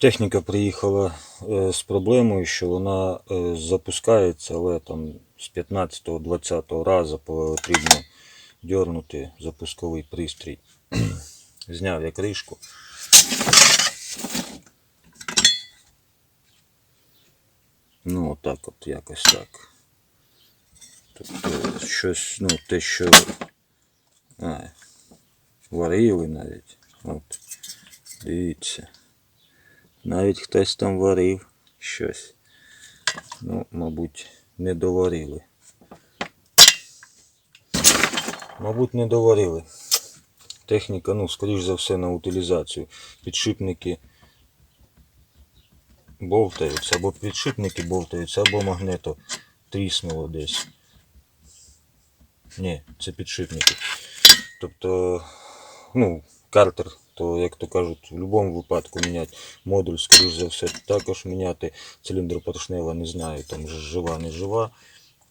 Техніка приїхала е, з проблемою, що вона е, запускається, але там з 15-20 разу потрібно дьорнути запусковий пристрій. Зняв я кришку. Ну, отак от якось так. Тобто щось, ну, те, що а, варили навіть. От. Дивіться. Навіть хтось там варив щось. Ну, мабуть, не доварили. Мабуть, не доварили. Техніка, ну, скоріш за все, на утилізацію. Підшипники бовтаються, або підшипники бовтаються, або магнето тріснуло десь. Ні, це підшипники. Тобто, ну, картер, то, як то кажуть, в будь-якому випадку міняти. Модуль, скоріш за все, також міняти. Циліндр поршнева не знаю, там жива, не жива.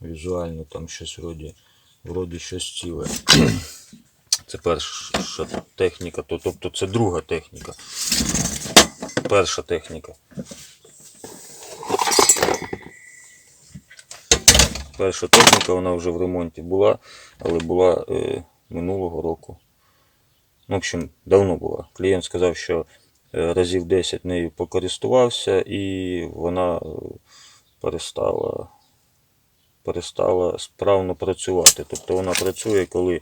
Візуально там щось вроді, вроді щось ціле. Це перша техніка, то, тобто це друга техніка. Перша техніка. Перша техніка, вона вже в ремонті була, але була е, минулого року. В общем, давно була. Клієнт сказав, що е, разів 10 нею покористувався і вона е, перестала, перестала справно працювати. Тобто вона працює, коли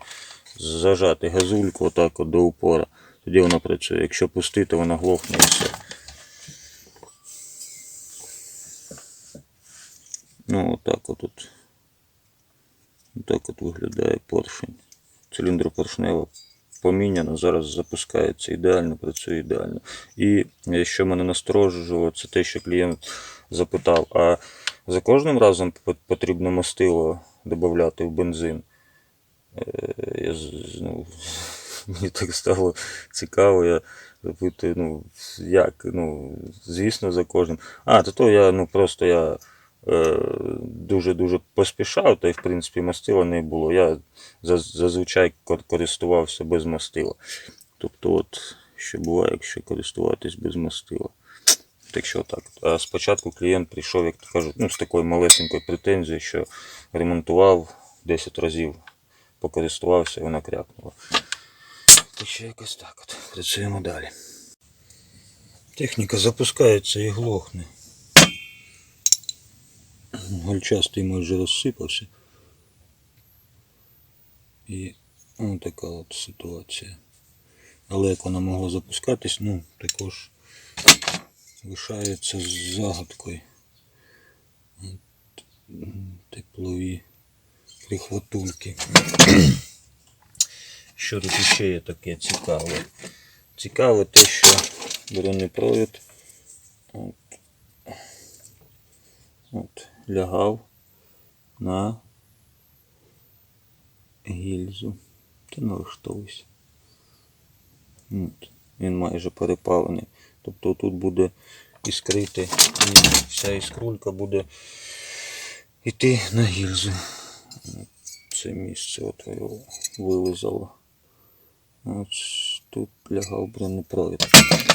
зажати газульку отак от до упора. Тоді вона працює. Якщо пустити, вона глохне і все. Ну, отак от. от. Отак от виглядає поршень. Циліндропоршнева поміняно, зараз запускається ідеально, працює ідеально. І е, що мене насторожило, це те, що клієнт запитав, а за кожним разом потрібно мастило додати в бензин. Е, Я, ну, мені так стало цікаво, я запитую, ну, як, ну, звісно, за кожним. А, то то я, ну, просто я дуже-дуже поспішав, та й в принципі мастила не було. Я зазвичай користувався без мастила. Тобто, от, що буває, якщо користуватись без мастила. Так що так. А спочатку клієнт прийшов, як то кажуть, ну, з такою малесенькою претензією, що ремонтував 10 разів, покористувався і вона крякнула. Так що якось так от. Працюємо далі. Техніка запускається і глохне. Гольчастий майже розсипався. І ось така от ситуація. Але як вона могла запускатись, ну, також лишається загадкою. От, теплові прихватульки. Що тут ще є таке цікаве? Цікаве те, що бронепровід от, от, лягав на гільзу. Та налаштовуйся. От. Він майже перепалений. Тобто тут буде іскрити і вся іскрулька буде йти на гільзу. Це місце от вилизало. От тут лягав бронепровід.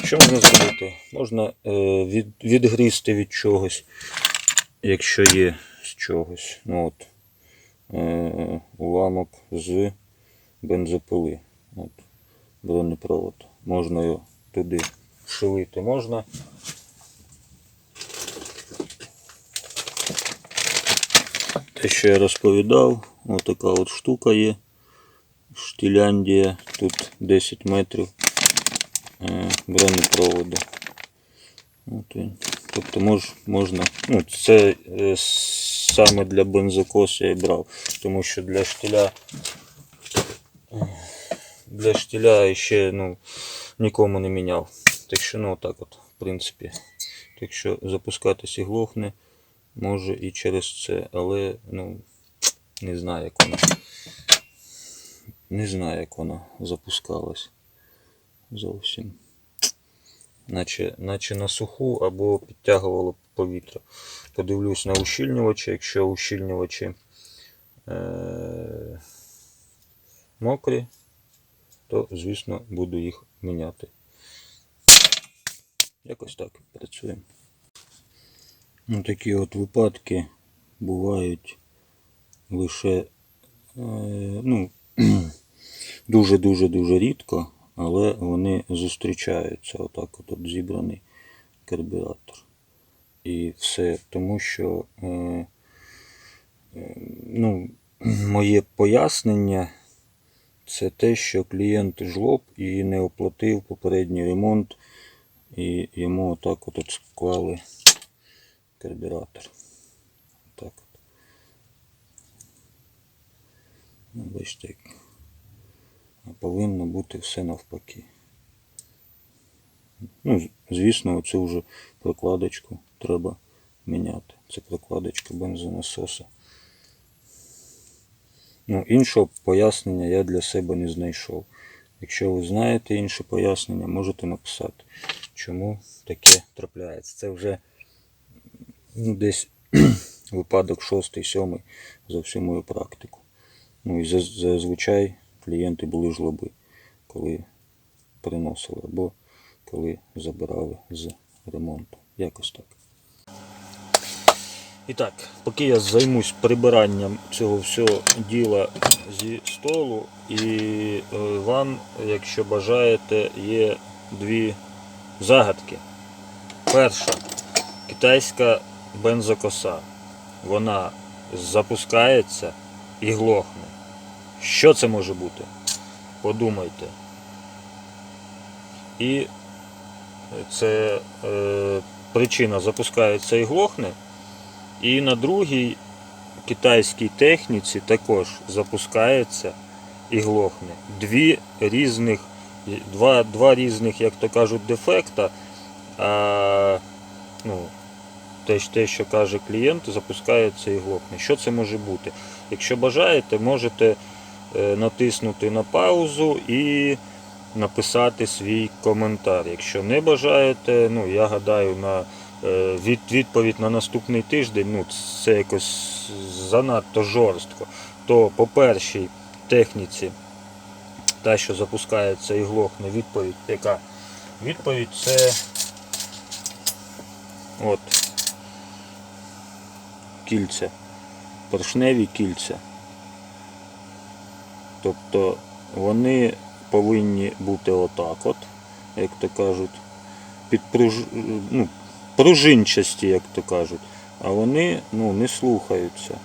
Що можна зробити? Можна е, від, відгрізти від чогось, якщо є з чогось. Ну, от, е, уламок з бензопили. От, бронепровод. Можна його туди вшивити. Можна. Те, що я розповідав, отака от штука є. Штіляндія, тут 10 метрів е, бронепроводу. От він. Тобто мож, можна. Ну, це е, саме для бензокосу я брав, тому що для штіля для штіля ще ну, нікому не міняв. Так що ну так от, в принципі. Так що запускатись і глохне може і через це, але ну, не знаю, як воно. Не знаю, як воно запускалось. Зовсім. Наче, наче на суху або підтягувало повітря. Подивлюсь на ущільнювачі, якщо ущільнювачі е- мокрі, то, звісно, буду їх міняти. Якось так працюємо. Ну, такі от випадки бувають лише е, ну, дуже-дуже-дуже рідко, але вони зустрічаються. Отак от, от зібраний карбюратор. І все тому, що е, е, ну, моє пояснення це те, що клієнт жлоб і не оплатив попередній ремонт, і йому отак от, от склали карбюратор. Так от. Ну, бачите, як. Повинно бути все навпаки. Ну, звісно, оцю вже прокладочку треба міняти. Це прокладочка бензонасоса. Ну, іншого пояснення я для себе не знайшов. Якщо ви знаєте інше пояснення, можете написати, чому таке трапляється. Це вже ну, десь випадок шостий, сьомий за всю мою практику. Ну і зазвичай клієнти були жлоби, коли приносили або коли забирали з ремонту. Якось так. І так, поки я займусь прибиранням цього всього діла зі столу, і е, вам, якщо бажаєте, є дві загадки. Перша китайська бензокоса. Вона запускається і глохне. Що це може бути? Подумайте. І це е, причина запускається і глохне. І на другій китайській техніці також запускається і глохне. Дві різних, два, два різних, як то кажуть, дефекта. А, ну, те, що каже клієнт, запускається і глохне. Що це може бути? Якщо бажаєте, можете е, натиснути на паузу і написати свій коментар. Якщо не бажаєте, ну я гадаю, на е, від, відповідь на наступний тиждень, ну це якось занадто жорстко. То по першій техніці, та, що запускається і глохне, відповідь яка? Відповідь це от кільця, поршневі кільця. Тобто вони повинні бути отак от, як то кажуть, підпруж... ну, пружинчасті, як то кажуть, а вони ну, не слухаються.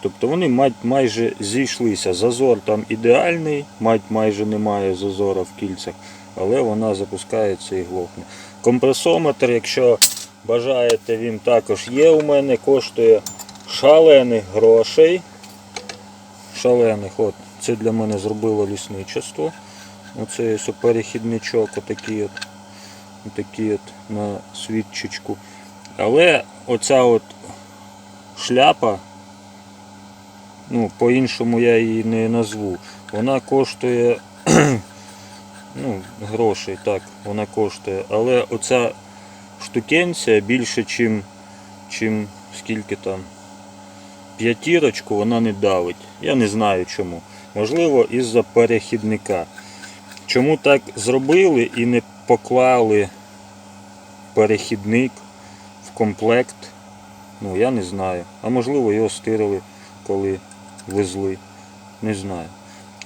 Тобто вони май- майже зійшлися. Зазор там ідеальний, мать майже немає зазора в кільцях, але вона запускається і глохне. Компресометр, якщо бажаєте, він також є у мене, коштує шалених грошей. Шалених. От, це для мене зробило лісничество. Оце ось перехідничок, отакий от, отакий от на свідчечку. Але оця от шляпа, ну, по-іншому я її не назву. Вона коштує ну, грошей, так, вона коштує. Але оця штукенція більше, чим, чим скільки там п'ятірочку вона не давить. Я не знаю чому. Можливо, із-за перехідника. Чому так зробили і не поклали перехідник в комплект? Ну, я не знаю. А можливо його стирили, коли везли. Не знаю.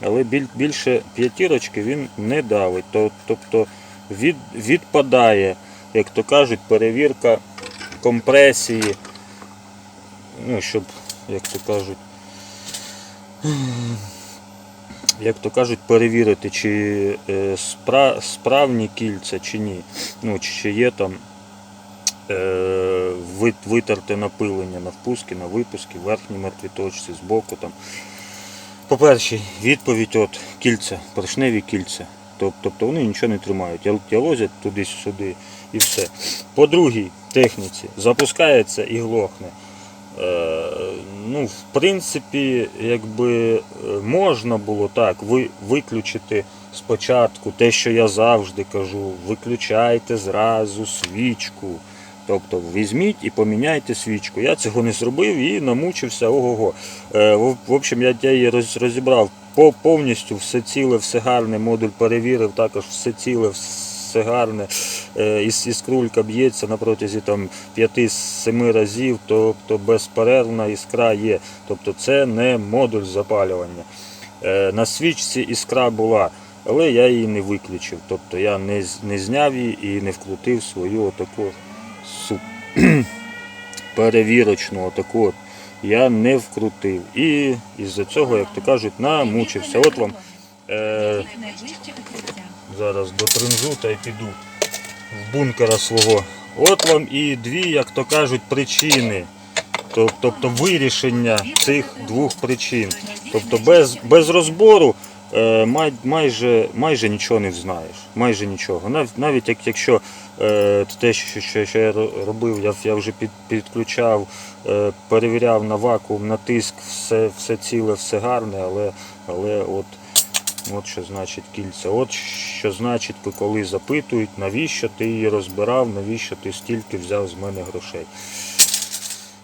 Але більше п'ятірочки він не давить. Тобто від, відпадає, як то кажуть, перевірка компресії. Ну, щоб, як то кажуть, як то кажуть, перевірити, чи е, спра- справні кільця, чи ні. Ну, чи, є там е, витерте напилення на впуски, на випуски, верхній мертвій точці, збоку. Там. По-перше, відповідь от кільця, поршневі кільця. Тобто вони нічого не тримають, я- ялозять туди-сюди і все. По другій техніці запускається і глохне. Ну, в принципі, якби е, можна було так ви, виключити спочатку те, що я завжди кажу, виключайте зразу свічку. Тобто візьміть і поміняйте свічку. Я цього не зробив і намучився ого-го. Е, в, общем, я, її роз, розібрав по- повністю все ціле, все гарне, модуль перевірив, також все ціле, все гарне. Е, іскрулька б'ється на протязі там 5-7 разів, тобто безперервна іскра є. Тобто це не модуль запалювання. Е, На свічці іскра була, але я її не виключив. Тобто я не, не зняв її і не вкрутив свою отаку су- перевірочну отаку. от Я не вкрутив. І із-за цього, як то кажуть, намучився. От вам е. Зараз дотринжу та й піду в бункера свого. От вам і дві, як то кажуть, причини. Тобто вирішення цих двох причин. Тобто без, без розбору е, май, майже, майже нічого не взнаєш. Майже нічого. Навіть, навіть як, якщо е, те, що, що, що я робив, я, я вже під, підключав, е, перевіряв на вакуум, на тиск, все, все ціле, все гарне, але, але от, от що значить кільця. От що значить, коли запитують, навіщо ти її розбирав, навіщо ти стільки взяв з мене грошей.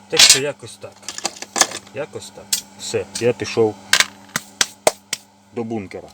Так що якось так. Якось так. Все, я пішов до бункера.